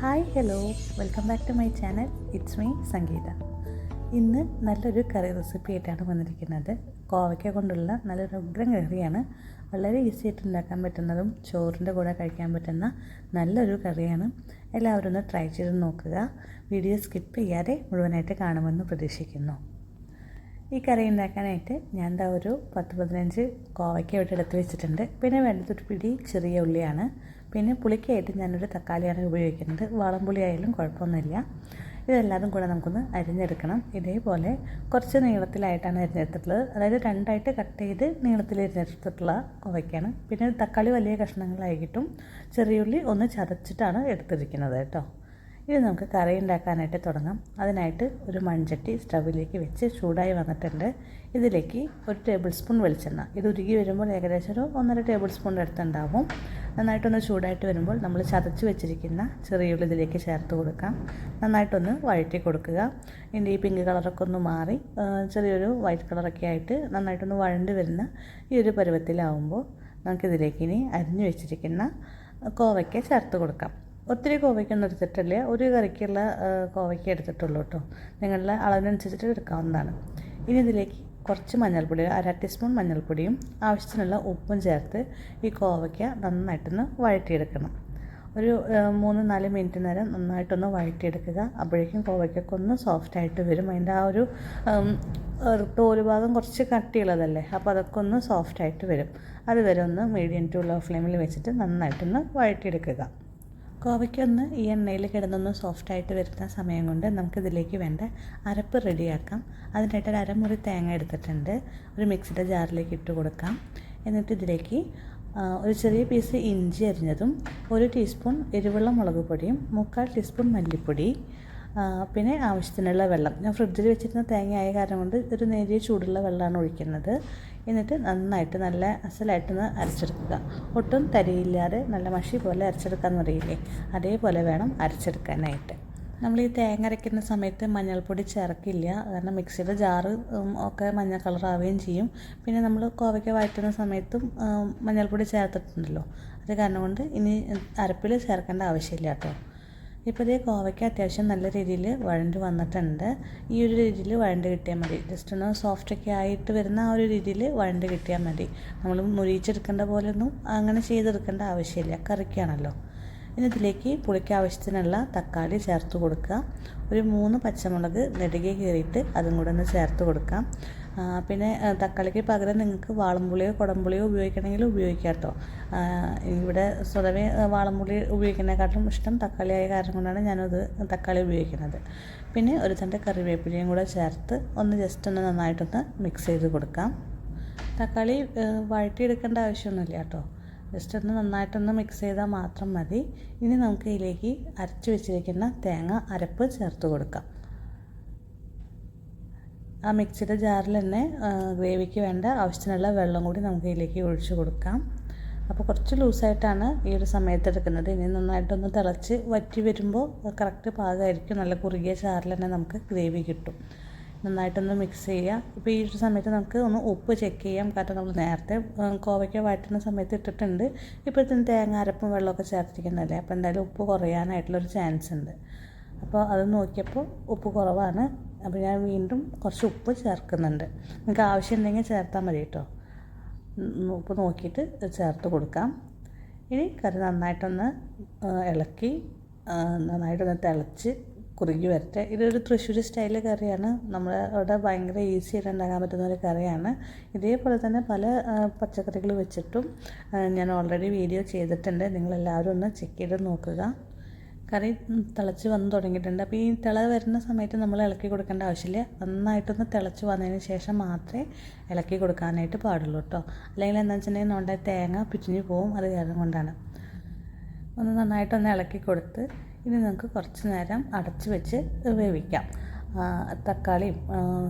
Hi hello. Welcome back to my channel. It's me Sangeetha. ഇന്ന് നല്ലൊരു കറി recipe ആയിട്ടാണ് വന്നിരിക്കുന്നത്. കോവയ്ക്ക കൊണ്ടുള്ള നല്ലൊരു ഉഗ്രൻ കറിയാണ്. വളരെ ഈസി ആയിട്ട് ഉണ്ടാക്കാൻ പറ്റുന്നതും ചോറിന്റെ കൂടെ കഴിക്കാൻ പറ്റുന്ന നല്ലൊരു കറിയാണ്. എല്ലാവരും ഒന്ന് ട്രൈ ചെയ്ത് നോക്കുക. വീഡിയോ സ്കിപ്പ് ചെയ്യാതെ മുഴുവനായിട്ട് കാണുമെന്ന് പ്രതീക്ഷിക്കുന്നു. ഈ കറി ഉണ്ടാക്കാനായിട്ട് ഞാൻ എന്താ ഒരു പത്ത് പതിനഞ്ച് കോവയ്ക്ക ഇവിടെ എടുത്ത് വെച്ചിട്ടുണ്ട്. പിന്നെ വേണ്ടത് ഒരു പിടി ചെറിയ ഉള്ളിയാണ്. പിന്നെ പുളിക്കായിട്ട് ഞാനൊരു തക്കാളിയാണ് ഉപയോഗിക്കുന്നത്. വാളംപുളി ആയാലും കുഴപ്പമൊന്നുമില്ല. ഇതെല്ലാതും കൂടെ നമുക്കൊന്ന് അരിഞ്ഞെടുക്കണം. ഇതേപോലെ കുറച്ച് നീളത്തിലായിട്ടാണ് അരിഞ്ഞെടുത്തിട്ടുള്ളത്. അതായത് രണ്ടായിട്ട് കട്ട് ചെയ്ത് നീളത്തിൽ അരിഞ്ഞെടുത്തിട്ടുള്ള കുവയ്ക്കാണ് പിന്നെ തക്കാളി വലിയ കഷ്ണങ്ങളായിട്ടും ചെറിയുള്ളി ഒന്ന് ചതച്ചിട്ടാണ് എടുത്തിരിക്കുന്നത് കേട്ടോ. ഇനി നമുക്ക് കറി ഉണ്ടാക്കാനായിട്ട് തുടങ്ങാം. അതിനായിട്ട് ഒരു മൺചട്ടി സ്റ്റവിലേക്ക് വെച്ച് ചൂടായി വന്നിട്ടുണ്ട്. ഇതിലേക്ക് ഒരു ടേബിൾ സ്പൂൺ വെളിച്ചെണ്ണ. ഇത് ഉരുകി വരുമ്പോൾ ഏകദേശം ഒരു ഒന്നര ടേബിൾ സ്പൂൺ അടുത്തുണ്ടാവും. നന്നായിട്ടൊന്ന് ചൂടായിട്ട് വരുമ്പോൾ നമ്മൾ ചതച്ച് വെച്ചിരിക്കുന്ന ചെറിയുള്ളി ഇതിലേക്ക് ചേർത്ത് കൊടുക്കാം. നന്നായിട്ടൊന്ന് വഴറ്റി കൊടുക്കുക. ഇതിന്റെ ഈ പിങ്ക് കളറൊക്കെ ഒന്ന് മാറി ചെറിയൊരു വൈറ്റ് കളറൊക്കെ ആയിട്ട് നന്നായിട്ടൊന്ന് വഴണ്ട് വരുന്ന ഈ ഒരു പരുവത്തിലാവുമ്പോൾ നമുക്കിതിലേക്ക് ഇനി അരിഞ്ഞു വെച്ചിരിക്കുന്ന കോവയ്ക്ക ചേർത്ത് കൊടുക്കാം. ഒത്തിരി കോവയ്ക്കൊന്നും എടുത്തിട്ടില്ല. ഒരു കറിക്കുള്ള കോവയ്ക്ക എടുത്തിട്ടുള്ളൂ കേട്ടോ. നിങ്ങളുടെ അളവിനനുസരിച്ചിട്ട് എടുക്കാവുന്നതാണ്. ഇനി ഇതിലേക്ക് കുറച്ച് മഞ്ഞൾപ്പൊടി അര ടീസ്പൂൺ മഞ്ഞൾപ്പൊടിയും ആവശ്യത്തിനുള്ള ഉപ്പും ചേർത്ത് ഈ കോവയ്ക്ക നന്നായിട്ടൊന്ന് വഴറ്റിയെടുക്കണം. ഒരു മൂന്ന് നാല് മിനിറ്റ് നേരം നന്നായിട്ടൊന്ന് വഴറ്റിയെടുക്കുക. അപ്പോഴേക്കും കോവയ്ക്കൊക്കെ ഒന്ന് സോഫ്റ്റായിട്ട് വരും. അതിന്റെ ആ ഒരു തോൽ ഭാഗം കുറച്ച് കട്ടിയുള്ളതല്ലേ? അപ്പോൾ അതൊക്കെ ഒന്ന് സോഫ്റ്റായിട്ട് വരും. അതുവരെ ഒന്ന് മീഡിയം ടു ലോ ഫ്ലെയിമിൽ വെച്ചിട്ട് നന്നായിട്ടൊന്ന് വഴറ്റിയെടുക്കുക. കോവയ്ക്കൊന്ന് ഈ എണ്ണയിൽ കിടന്നൊന്ന് സോഫ്റ്റായിട്ട് വരുന്ന സമയം കൊണ്ട് നമുക്കിതിലേക്ക് വേണ്ട അരപ്പ് റെഡിയാക്കാം. അതിനായിട്ട് ഒരു അരമുറി തേങ്ങ എടുത്തിട്ടുണ്ട്. ഒരു മിക്സിയുടെ ജാറിലേക്ക് ഇട്ട് കൊടുക്കാം. എന്നിട്ട് ഇതിലേക്ക് ഒരു ചെറിയ പീസ് ഇഞ്ചി അരിഞ്ഞതും ഒരു ടീസ്പൂൺ എരിവുള്ള മുളക് പൊടിയും മുക്കാൽ ടീസ്പൂൺ മല്ലിപ്പൊടി പിന്നെ ആവശ്യത്തിനുള്ള വെള്ളം. ഞാൻ ഫ്രിഡ്ജിൽ വെച്ചിരുന്ന തേങ്ങ ആയ കാരണം കൊണ്ട് ഒരു നേരിയ ചൂടുള്ള വെള്ളമാണ് ഒഴിക്കുന്നത്. എന്നിട്ട് നന്നായിട്ട് നല്ല അസലായിട്ടൊന്ന് അരച്ചെടുക്കുക. ഒട്ടും തരിയില്ലാതെ നല്ല മഷി പോലെ അരച്ചെടുക്കാമെന്ന് അറിയില്ലേ അതേപോലെ വേണം അരച്ചെടുക്കാനായിട്ട്. നമ്മൾ ഈ തേങ്ങ അരയ്ക്കുന്ന സമയത്ത് മഞ്ഞൾപ്പൊടി ചേർക്കില്ല. കാരണം മിക്സിയുടെ ജാറ് ഒക്കെ മഞ്ഞ കളറാവുകയും ചെയ്യും. പിന്നെ നമ്മൾ കോവയ്ക്ക വഴറ്റുന്ന സമയത്തും മഞ്ഞൾപ്പൊടി ചേർത്തിട്ടുണ്ടല്ലോ. അത് കാരണം കൊണ്ട് ഇനി അരപ്പിൽ ചേർക്കേണ്ട ആവശ്യമില്ല കേട്ടോ. ഇപ്പോൾ ഇതേ കോവയ്ക്ക് അത്യാവശ്യം നല്ല രീതിയിൽ വഴണ്ട് വന്നിട്ടുണ്ട്. ഈ ഒരു രീതിയിൽ വഴണ്ട് കിട്ടിയാൽ മതി. ജസ്റ്റ് ഒന്ന് സോഫ്റ്റൊക്കെ ആയിട്ട് വരുന്ന ആ ഒരു രീതിയിൽ വഴണ്ട് കിട്ടിയാൽ മതി. നമ്മൾ മുരിച്ചെടുക്കേണ്ട പോലെയൊന്നും അങ്ങനെ ചെയ്തെടുക്കേണ്ട ആവശ്യമില്ല. കറിക്കാണല്ലോ. ഇനി ഇതിലേക്ക് പുളിക്ക് ആവശ്യത്തിനുള്ള തക്കാളി ചേർത്ത് കൊടുക്കുക. ഒരു മൂന്ന് പച്ചമുളക് നെടുകെ കീറിയിട്ട് അതും കൂടെ ഒന്ന് ചേർത്ത് കൊടുക്കാം. പിന്നെ തക്കാളിക്ക് പകരം നിങ്ങൾക്ക് വാളംപുളിയോ കുടംപുളിയോ ഉപയോഗിക്കണമെങ്കിൽ ഉപയോഗിക്കാം കേട്ടോ. ഇവിടെ സ്വതവേ വാളംപുളി ഉപയോഗിക്കുന്നതിനെക്കാട്ടും ഇഷ്ടം തക്കാളി ആയ കാരണം കൊണ്ടാണ് ഞാനത് തക്കാളി ഉപയോഗിക്കുന്നത്. പിന്നെ ഒരു തന്റെ കറിവേപ്പിലയും കൂടെ ചേർത്ത് ഒന്ന് ജസ്റ്റ് ഒന്ന് നന്നായിട്ടൊന്ന് മിക്സ് ചെയ്ത് കൊടുക്കാം. തക്കാളി വഴറ്റിയെടുക്കേണ്ട ആവശ്യമൊന്നുമില്ല കേട്ടോ. ജസ്റ്റ് ഒന്ന് നന്നായിട്ടൊന്ന് മിക്സ് ചെയ്താൽ മാത്രം മതി. ഇനി നമുക്ക് ഇതിലേക്ക് അരച്ച് വെച്ചിരിക്കുന്ന തേങ്ങ അരപ്പ് ചേർത്ത് കൊടുക്കാം. ആ മിക്സിയുടെ ജാറിൽ തന്നെ ഗ്രേവിക്ക് വേണ്ട ആവശ്യത്തിനുള്ള വെള്ളം കൂടി നമുക്ക് ഇതിലേക്ക് ഒഴിച്ചു കൊടുക്കാം. അപ്പോൾ കുറച്ച് ലൂസായിട്ടാണ് ഈ ഒരു സമയത്ത് എടുക്കുന്നത്. ഇനി നന്നായിട്ടൊന്ന് തിളച്ച് വറ്റി വരുമ്പോൾ കറക്റ്റ് പാകമായിരിക്കും. നല്ല കുറുകിയ ചാറിൽ തന്നെ നമുക്ക് ഗ്രേവി കിട്ടും. നന്നായിട്ടൊന്ന് മിക്സ് ചെയ്യുക. ഇപ്പോൾ ഈ ഒരു സമയത്ത് നമുക്ക് ഒന്ന് ഉപ്പ് ചെക്ക് ചെയ്യാം. കാരണം നമ്മൾ നേരത്തെ കോവയ്ക്ക വഴറ്റുന്ന സമയത്ത് ഇട്ടിട്ടുണ്ട്. ഇപ്പോഴത്തെ തേങ്ങ അരപ്പും വെള്ളമൊക്കെ ചേർത്തിരിക്കുന്നതല്ലേ? അപ്പോൾ എന്തായാലും ഉപ്പ് കുറയാനായിട്ടുള്ളൊരു ചാൻസ് ഉണ്ട്. അപ്പോൾ അത് നോക്കിയപ്പോൾ ഉപ്പ് കുറവാണ്. അപ്പോൾ ഞാൻ വീണ്ടും കുറച്ച് ഉപ്പ് ചേർക്കുന്നുണ്ട്. നിങ്ങൾക്ക് ആവശ്യമുണ്ടെങ്കിൽ ചേർത്താൽ മതി കേട്ടോ ഉപ്പ് നോക്കിയിട്ട് ചേർത്ത് കൊടുക്കാം. ഇനി കറി നന്നായിട്ടൊന്ന് ഇളക്കി നന്നായിട്ടൊന്ന് തിളച്ച് കുറുകി വരട്ടെ. ഇതൊരു തൃശ്ശൂർ സ്റ്റൈൽ കറിയാണ്. നമ്മൾ അവിടെ ഭയങ്കര ഈസി ആയിട്ട് ഉണ്ടാക്കാൻ പറ്റുന്ന ഒരു കറിയാണ്. ഇതേപോലെ തന്നെ പല പച്ചക്കറികൾ വെച്ചിട്ടും ഞാൻ ഓൾറെഡി വീഡിയോ ചെയ്തിട്ടുണ്ട്. നിങ്ങളെല്ലാവരും ഒന്ന് ചെക്ക് ചെയ്ത് നോക്കുക. കറി തിളച്ച് വന്ന് തുടങ്ങിയിട്ടുണ്ട്. അപ്പോൾ ഈ തിള വരുന്ന സമയത്ത് നമ്മൾ ഇളക്കി കൊടുക്കേണ്ട ആവശ്യമില്ല. നന്നായിട്ടൊന്ന് തിളച്ച് വന്നതിന് ശേഷം മാത്രമേ ഇളക്കി കൊടുക്കാനായിട്ട് പാടുള്ളൂ കേട്ടോ. അല്ലെങ്കിൽ എന്താ വെച്ചിട്ടുണ്ടെങ്കിൽ നമ്മുടെ തേങ്ങ പിച്ചിഞ്ഞ് പോവും. അത് കാരണം കൊണ്ടാണ്. ഒന്ന് നന്നായിട്ടൊന്ന് ഇളക്കി കൊടുത്ത് ഇനി നമുക്ക് കുറച്ച് നേരം അടച്ച് വെച്ച് വേവിക്കാം. തക്കാളിയും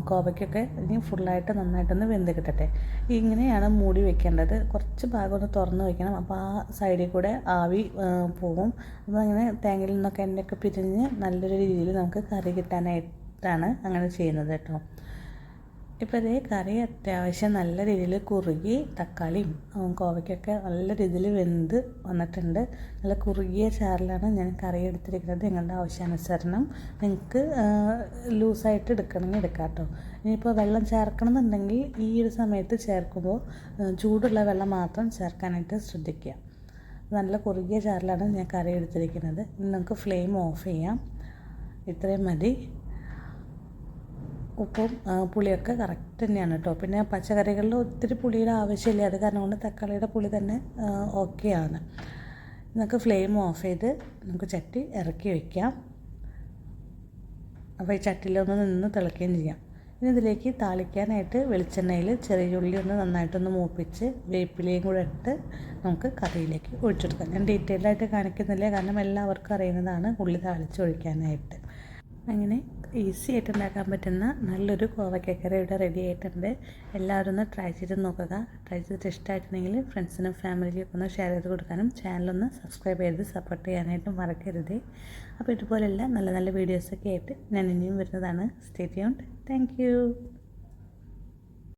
കോവയ്ക്കൊക്കെ ഇനി ഫുള്ളായിട്ട് നന്നായിട്ടൊന്ന് വെന്ത് കിട്ടട്ടെ ഇങ്ങനെയാണ് മൂടി വെക്കേണ്ടത്. കുറച്ച് ഭാഗം ഒന്ന് തുറന്ന് വെക്കണം. അപ്പോൾ ആ സൈഡിൽ കൂടെ ആവി പോവും. അപ്പോൾ അങ്ങനെ തേങ്ങയിൽ നിന്നൊക്കെ എണ്ണയൊക്കെ പിരിഞ്ഞ് നല്ലൊരു രീതിയിൽ നമുക്ക് കറി കിട്ടാനായിട്ടാണ് അങ്ങനെ ചെയ്യുന്നത് കേട്ടോ. ഇപ്പോൾ ഇതേ കറി അത്യാവശ്യം നല്ല രീതിയിൽ കുറുകി തക്കാളിയും കോവയ്ക്കൊക്കെ നല്ല രീതിയിൽ വെന്ത് വന്നിട്ടുണ്ട്. നല്ല കുറുകിയ ചാറിലാണ് ഞാൻ കറി എടുത്തിരിക്കുന്നത്. നിങ്ങളുടെ ആവശ്യാനുസരണം നിങ്ങൾക്ക് ലൂസായിട്ട് എടുക്കണമെങ്കിൽ എടുക്കാം കേട്ടോ. ഇനിയിപ്പോൾ വെള്ളം ചേർക്കണം എന്നുണ്ടെങ്കിൽ ഈ ഒരു സമയത്ത് ചേർക്കുമ്പോൾ ചൂടുള്ള വെള്ളം മാത്രം ചേർക്കാനായിട്ട് ശ്രദ്ധിക്കുക. നല്ല കുറുകിയ ചാറിലാണ് ഞാൻ കറി എടുത്തിരിക്കുന്നത്. നമുക്ക് ഫ്ലെയിം ഓഫ് ചെയ്യാം. ഇത്രയും മതി. ഉപ്പും പുളിയൊക്കെ കറക്റ്റ് തന്നെയാണ് കേട്ടോ പിന്നെ പച്ചക്കറികളിൽ ഒത്തിരി പുളിയുടെ ആവശ്യമില്ല. അത് കാരണം കൊണ്ട് തക്കാളിയുടെ പുളി തന്നെ ഓക്കെയാണ് നമുക്ക് ഫ്ലെയിം ഓഫ് ചെയ്ത് നമുക്ക് ചട്ടി ഇറക്കി വയ്ക്കാം അപ്പോൾ ഈ ചട്ടിയിലൊന്ന് നിന്ന് തിളയ്ക്കുകയും ചെയ്യാം. ഇനി ഇതിലേക്ക് താളിക്കാനായിട്ട് വെളിച്ചെണ്ണയിൽ ചെറിയ ഉള്ളി ഒന്ന് നന്നായിട്ടൊന്ന് മൂപ്പിച്ച് വേപ്പിലയും കൂടെ ഇട്ട് നമുക്ക് കറിയിലേക്ക് ഒഴിച്ചെടുക്കാം. ഞാൻ ഡീറ്റെയിൽഡായിട്ട് കാണിക്കുന്നില്ല. കാരണം എല്ലാവർക്കും അറിയുന്നതാണ് ഉള്ളി താളിച്ച് ഒഴിക്കാനായിട്ട്. അങ്ങനെ ഈസി ആയിട്ട് ഉണ്ടാക്കാൻ പറ്റുന്ന നല്ലൊരു കോവയ്ക്കക്കറി ഇവിടെ റെഡി ആയിട്ടുണ്ട്. എല്ലാവരും ഒന്ന് ട്രൈ ചെയ്ത് നോക്കുക. ട്രൈ ചെയ്തിട്ട് ഇഷ്ടമായിട്ടുണ്ടെങ്കിൽ ഫ്രണ്ട്സിനും ഫാമിലിക്കും ഒന്ന് ഷെയർ ചെയ്ത് കൊടുക്കാനും ചാനലൊന്ന് സബ്സ്ക്രൈബ് ചെയ്ത് സപ്പോർട്ട് ചെയ്യാനായിട്ടും മറക്കരുത്. അപ്പോൾ ഇതുപോലെയുള്ള നല്ല നല്ല വീഡിയോസൊക്കെ ആയിട്ട് ഞാൻ ഇനിയും വരുന്നതാണ്. Stay tuned thank